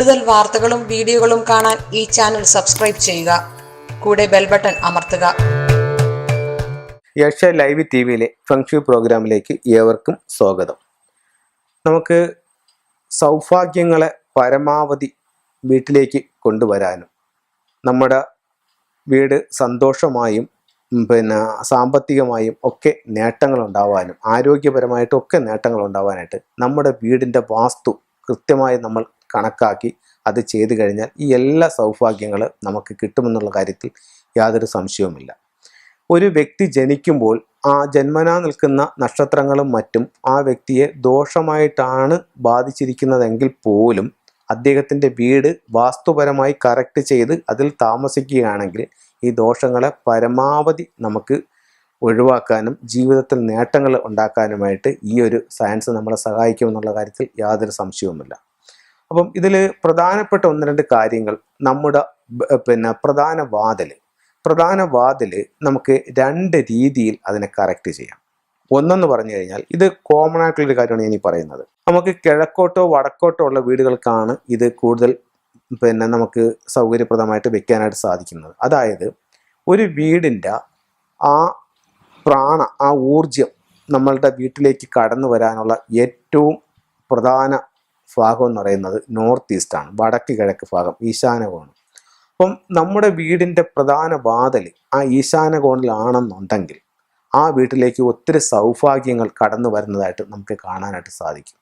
കൂടുതൽ വാർത്തകളും വീഡിയോകളും കാണാൻ ഈ ചാനൽ സബ്സ്ക്രൈബ് ചെയ്യുക. കൂടെ ബെൽ ബട്ടൺ അമർത്തുക. ഏഷ്യ ലൈവ് ടി വിയിലെ ഫംഗ്ഷു പ്രോഗ്രാമിലേക്ക് ഏവർക്കും സ്വാഗതം. നമുക്ക് സൗഭാഗ്യങ്ങളെ പരമാവധി വീട്ടിലേക്ക് കൊണ്ടുവരാനും നമ്മുടെ വീട് സന്തോഷമായും പിന്നെ സാമ്പത്തികമായും ഒക്കെ നേട്ടങ്ങൾ ഉണ്ടാവാനും ആരോഗ്യപരമായിട്ടും ഒക്കെ നേട്ടങ്ങൾ ഉണ്ടാവാനായിട്ട് നമ്മുടെ വീടിന്റെ വാസ്തു കൃത്യമായി നമ്മൾ കണക്കാക്കി അത് ചെയ്തു കഴിഞ്ഞാൽ ഈ എല്ലാ സൗഭാഗ്യങ്ങൾ നമുക്ക് കിട്ടുമെന്നുള്ള കാര്യത്തിൽ യാതൊരു സംശയവുമില്ല. ഒരു വ്യക്തി ജനിക്കുമ്പോൾ ആ ജന്മനാ നിൽക്കുന്ന നക്ഷത്രങ്ങളും മറ്റും ആ വ്യക്തിയെ ദോഷമായിട്ടാണ് ബാധിച്ചിരിക്കുന്നതെങ്കിൽ പോലും അദ്ദേഹത്തിന്റെ വീട് വാസ്തുപരമായി കറക്റ്റ് ചെയ്ത് അതിൽ താമസിക്കുകയാണെങ്കിൽ ഈ ദോഷങ്ങളെ പരമാവധി നമുക്ക് ഒഴിവാക്കാനും ജീവിതത്തിൽ നേട്ടങ്ങൾ ഉണ്ടാക്കാനുമായിട്ട് ഈ ഒരു സയൻസ് നമ്മളെ സഹായിക്കുമെന്നുള്ള കാര്യത്തിൽ യാതൊരു സംശയവുമില്ല. അപ്പം ഇതിൽ പ്രധാനപ്പെട്ട ഒന്ന് രണ്ട് കാര്യങ്ങൾ. നമ്മുടെ പിന്നെ പ്രധാന വാതിൽ പ്രധാന വാതിൽ നമുക്ക് രണ്ട് രീതിയിൽ അതിനെ കറക്റ്റ് ചെയ്യാം. ഒന്നെന്ന് പറഞ്ഞു കഴിഞ്ഞാൽ ഇത് കോമൺ ആയിട്ടുള്ളൊരു കാര്യമാണ് ഞാൻ ഈ പറയുന്നത്. നമുക്ക് കിഴക്കോട്ടോ വടക്കോട്ടോ ഉള്ള വീടുകൾക്കാണ് ഇത് കൂടുതൽ പിന്നെ നമുക്ക് സൗകര്യപ്രദമായിട്ട് വെക്കാനായിട്ട് സാധിക്കുന്നത്. അതായത് ഒരു വീടിന്റെ ആ പ്രാണ ആ ഊർജം നമ്മളുടെ വീട്ടിലേക്ക് കടന്നു വരാനുള്ള ഏറ്റവും പ്രധാന ഭാഗം എന്ന് പറയുന്നത് നോർത്ത് ഈസ്റ്റാണ് വടക്ക് കിഴക്ക് ഭാഗം ഈശാന കോണം അപ്പം നമ്മുടെ വീടിന്റെ പ്രധാന വാതൽ ആ ഈശാന കോണിലാണെന്നുണ്ടെങ്കിൽ ആ വീട്ടിലേക്ക് ഒത്തിരി സൗഭാഗ്യങ്ങൾ കടന്നു വരുന്നതായിട്ട് നമുക്ക് കാണാനായിട്ട് സാധിക്കും.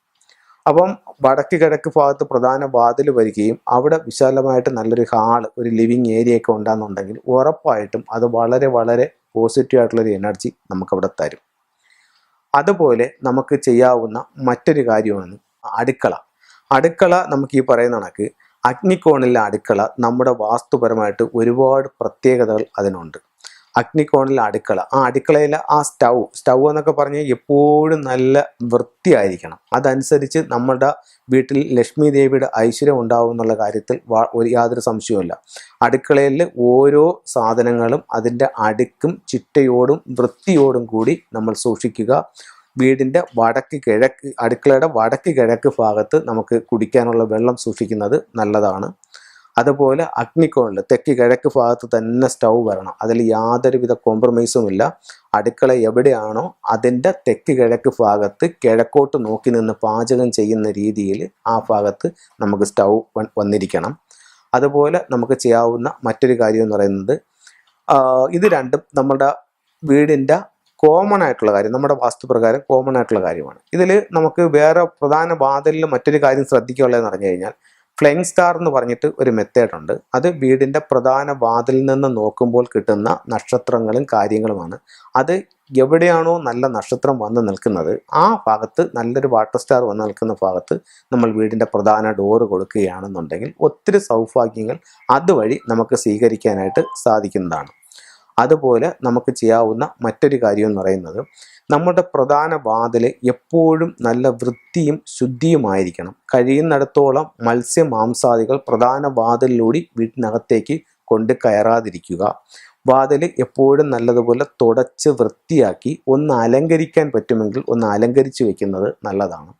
അപ്പം വടക്ക് കിഴക്ക് ഭാഗത്ത് പ്രധാന വാതിൽ വരികയും അവിടെ വിശാലമായിട്ട് നല്ലൊരു ഹാൾ ഒരു ലിവിങ് ഏരിയ ഒക്കെ ഉണ്ടാകുന്നുണ്ടെങ്കിൽ ഉറപ്പായിട്ടും അത് വളരെ വളരെ പോസിറ്റീവ് ആയിട്ടുള്ളൊരു എനർജി നമുക്കവിടെ തരും. അതുപോലെ നമുക്ക് ചെയ്യാവുന്ന മറ്റൊരു കാര്യമാണ് അടുക്കള. അടുക്കള നമുക്ക് ഈ പറയുന്ന കണക്ക്. അഗ്നിക്കോണിലെ അടുക്കള നമ്മുടെ വാസ്തുപരമായിട്ട് ഒരുപാട് പ്രത്യേകതകൾ അതിനുണ്ട്. അഗ്നികോണിലെ അടുക്കള. ആ അടുക്കളയിലെ ആ സ്റ്റൗ സ്റ്റൗ എന്നൊക്കെ പറഞ്ഞാൽ എപ്പോഴും നല്ല വൃത്തിയായിരിക്കണം. അതനുസരിച്ച് നമ്മുടെ വീട്ടിൽ ലക്ഷ്മി ദേവിയുടെ ഐശ്വര്യം ഉണ്ടാവും എന്നുള്ള കാര്യത്തിൽ ഒരു യാതൊരു സംശയവുമില്ല. അടുക്കളയിൽ ഓരോ സാധനങ്ങളും അതിന്റെ അടുക്കും ചിട്ടയോടും വൃത്തിയോടും കൂടി നമ്മൾ സൂക്ഷിക്കുക. വീടിന്റെ വടക്ക് കിഴക്ക് അടുക്കളയുടെ വടക്ക് കിഴക്ക് ഭാഗത്ത് നമുക്ക് കുടിക്കാനുള്ള വെള്ളം സൂക്ഷിക്കുന്നത് നല്ലതാണ്. അതുപോലെ അഗ്നിക്കോണിൽ തെക്ക് കിഴക്ക് ഭാഗത്ത് തന്നെ സ്റ്റൗ വരണം. അതിൽ യാതൊരുവിധ കോംപ്രമൈസും ഇല്ല. അടുക്കള എവിടെയാണോ അതിന്റെ തെക്ക് കിഴക്ക് ഭാഗത്ത് കിഴക്കോട്ട് നോക്കി നിന്ന് പാചകം ചെയ്യുന്ന രീതിയിൽ ആ ഭാഗത്ത് നമുക്ക് സ്റ്റൗ വന്നിരിക്കണം. അതുപോലെ നമുക്ക് ചെയ്യാവുന്ന മറ്റൊരു കാര്യം എന്ന് പറയുന്നത് ഇത് രണ്ടും നമ്മുടെ വീടിന്റെ കോമൺ ആയിട്ടുള്ള കാര്യം നമ്മുടെ വാസ്തുപ്രകാരം കോമൺ ആയിട്ടുള്ള കാര്യമാണ്. ഇതിൽ നമുക്ക് വേറെ പ്രധാന വാതിലിൽ മറ്റൊരു കാര്യം ശ്രദ്ധിക്കാനുള്ളതെന്ന് പറഞ്ഞു കഴിഞ്ഞാൽ ഫ്ലൈങ് സ്റ്റാർ എന്ന് പറഞ്ഞിട്ട് ഒരു മെത്തേഡ് ഉണ്ട്. അത് വീടിന്റെ പ്രധാന വാതിലിൽ നിന്ന് നോക്കുമ്പോൾ കിട്ടുന്ന നക്ഷത്രങ്ങളും കാര്യങ്ങളുമാണ്. അത് എവിടെയാണോ നല്ല നക്ഷത്രം വന്ന് നിൽക്കുന്നത് ആ ഭാഗത്ത് നല്ലൊരു വാട്ടർ സ്റ്റാർ വന്ന് നിൽക്കുന്ന ഭാഗത്ത് നമ്മൾ വീടിന്റെ പ്രധാന ഡോറ് കൊടുക്കുകയാണെന്നുണ്ടെങ്കിൽ ഒത്തിരി സൗഭാഗ്യങ്ങൾ അതുവഴി നമുക്ക് സ്വീകരിക്കാനായിട്ട് സാധിക്കുന്നതാണ്. അതുപോലെ നമുക്ക് ചെയ്യാവുന്ന മറ്റൊരു കാര്യം എന്ന് പറയുന്നത് നമ്മുടെ പ്രധാന വാതിൽ എപ്പോഴും നല്ല വൃത്തിയും ശുദ്ധിയുമായിരിക്കണം. കഴിയുന്നിടത്തോളം മത്സ്യ മാംസാദികൾ പ്രധാന വാതിലിലൂടെ വീട്ടിനകത്തേക്ക് കൊണ്ട് കയറാതിരിക്കുക. വാതിൽ എപ്പോഴും നല്ലതുപോലെ തുടച്ച് വൃത്തിയാക്കി ഒന്ന് അലങ്കരിക്കാൻ പറ്റുമെങ്കിൽ ഒന്ന് അലങ്കരിച്ച് വെക്കുന്നത് നല്ലതാണ്.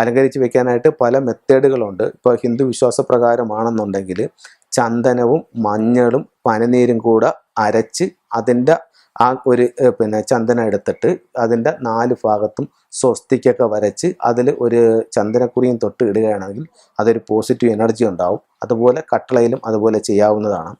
അലങ്കരിച്ച് വെക്കാനായിട്ട് പല മെത്തേഡുകളുണ്ട്. ഇപ്പോൾ ഹിന്ദു വിശ്വാസ പ്രകാരമാണെന്നുണ്ടെങ്കിൽ ചന്ദനവും മഞ്ഞളും പനനീരും കൂടെ അരച്ച് അതിന്റെ ആ ഒരു പിന്നെ ചന്ദനം എടുത്തിട്ട് അതിന്റെ നാല് ഭാഗത്തും സ്വസ്തിക്കൊക്കെ വരച്ച് അതിൽ ഒരു ചന്ദനക്കുറിയും തൊട്ട് ഇടുകയാണെങ്കിൽ അതൊരു പോസിറ്റീവ് എനർജി ഉണ്ടാവും. അതുപോലെ കട്ടളയിലും അതുപോലെ ചെയ്യാവുന്നതാണ്.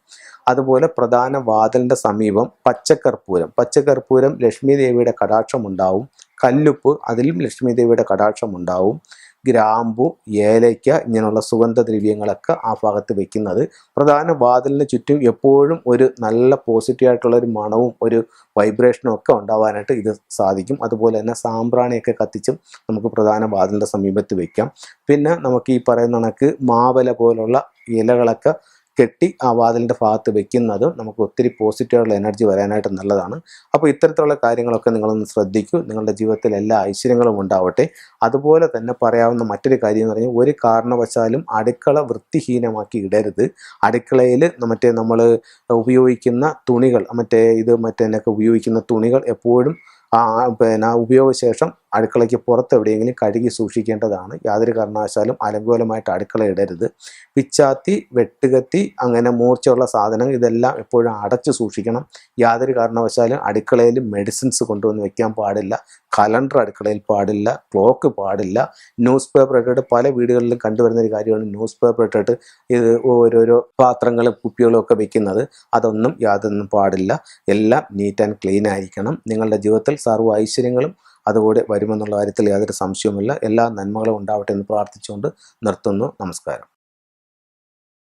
അതുപോലെ പ്രധാന വാതിലിന്റെ സമീപം പച്ചക്കർപ്പൂരം. പച്ചക്കർപ്പൂരം ലക്ഷ്മി ദേവിയുടെ കടാക്ഷം ഉണ്ടാവും. കല്ലുപ്പ് അതിലും ലക്ഷ്മി ദേവിയുടെ കടാക്ഷം ഉണ്ടാവും. ഗ്രാമ്പു ഏലയ്ക്ക ഇങ്ങനെയുള്ള സുഗന്ധദ്രവ്യങ്ങളൊക്കെ ആ ഭാഗത്ത് വെക്കുന്നത്. പ്രധാന വാതിലിന് ചുറ്റും എപ്പോഴും ഒരു നല്ല പോസിറ്റീവ് ആയിട്ടുള്ള ഒരു മണവും ഒരു വൈബ്രേഷനും ഒക്കെ ഉണ്ടാവാനായിട്ട് ഇത് സാധിക്കും. അതുപോലെ തന്നെ സാമ്പ്രാണിയൊക്കെ കത്തിച്ചും നമുക്ക് പ്രധാന വാതിലിന്റെ സമീപത്ത് വെക്കാം. പിന്നെ നമുക്ക് ഈ പറയുന്ന കണക്ക് മാവല പോലുള്ള ഇലകളൊക്കെ കെട്ടി ആ വാതിലിന്റെ ഭാഗത്ത് വെക്കുന്നതും നമുക്ക് ഒത്തിരി പോസിറ്റീവായിട്ടുള്ള എനർജി വരാനായിട്ട് നല്ലതാണ്. അപ്പോൾ ഇത്തരത്തിലുള്ള കാര്യങ്ങളൊക്കെ നിങ്ങളൊന്ന് ശ്രദ്ധിക്കൂ. നിങ്ങളുടെ ജീവിതത്തിൽ എല്ലാ ഐശ്വര്യങ്ങളും ഉണ്ടാവട്ടെ. അതുപോലെ തന്നെ പറയാവുന്ന മറ്റൊരു കാര്യം എന്ന് പറഞ്ഞാൽ ഒരു കാരണവശാലും അടുക്കള വൃത്തിഹീനമാക്കി ഇടരുത്. അടുക്കളയിൽ മറ്റേ നമ്മൾ ഉപയോഗിക്കുന്ന തുണികൾ മറ്റേ ഇത് മറ്റേ ഉപയോഗിക്കുന്ന തുണികൾ എപ്പോഴും ആ പിന്നെ ഉപയോഗശേഷം അടുക്കളയ്ക്ക് പുറത്ത് എവിടെയെങ്കിലും കഴുകി സൂക്ഷിക്കേണ്ടതാണ്. യാതൊരു കാരണവശാലും അലങ്കോലമായിട്ട് അടുക്കള ഇടരുത്. പിച്ചാത്തി വെട്ടുകത്തി അങ്ങനെ മൂർച്ചയുള്ള സാധനങ്ങൾ ഇതെല്ലാം എപ്പോഴും അടച്ചു സൂക്ഷിക്കണം. യാതൊരു കാരണവശാലും അടുക്കളയിൽ മെഡിസിൻസ് കൊണ്ടുവന്ന് വെക്കാൻ പാടില്ല. കലണ്ടർ അടുക്കളയിൽ പാടില്ല. ക്ലോക്ക് പാടില്ല. ന്യൂസ് പേപ്പർ ഇട്ടിട്ട് പല വീടുകളിലും കണ്ടുവരുന്ന ഒരു കാര്യമാണ് ന്യൂസ് പേപ്പർ ഇട്ടിട്ട് ഇത് ഓരോരോ പാത്രങ്ങളും കുപ്പികളും ഒക്കെ വെക്കുന്നത്. അതൊന്നും യാതൊന്നും പാടില്ല. എല്ലാം നീറ്റ് ആൻഡ് ക്ലീൻ ആയിരിക്കണം. നിങ്ങളുടെ ജീവിതത്തിൽ സർവ ഐശ്വര്യങ്ങളും അതുകൂടെ വരുമെന്നുള്ള കാര്യത്തിൽ യാതൊരു സംശയവുമില്ല. എല്ലാ നന്മകളും ഉണ്ടാവട്ടെ എന്ന് പ്രാർത്ഥിച്ചുകൊണ്ട് നിർത്തുന്നു. നമസ്കാരം.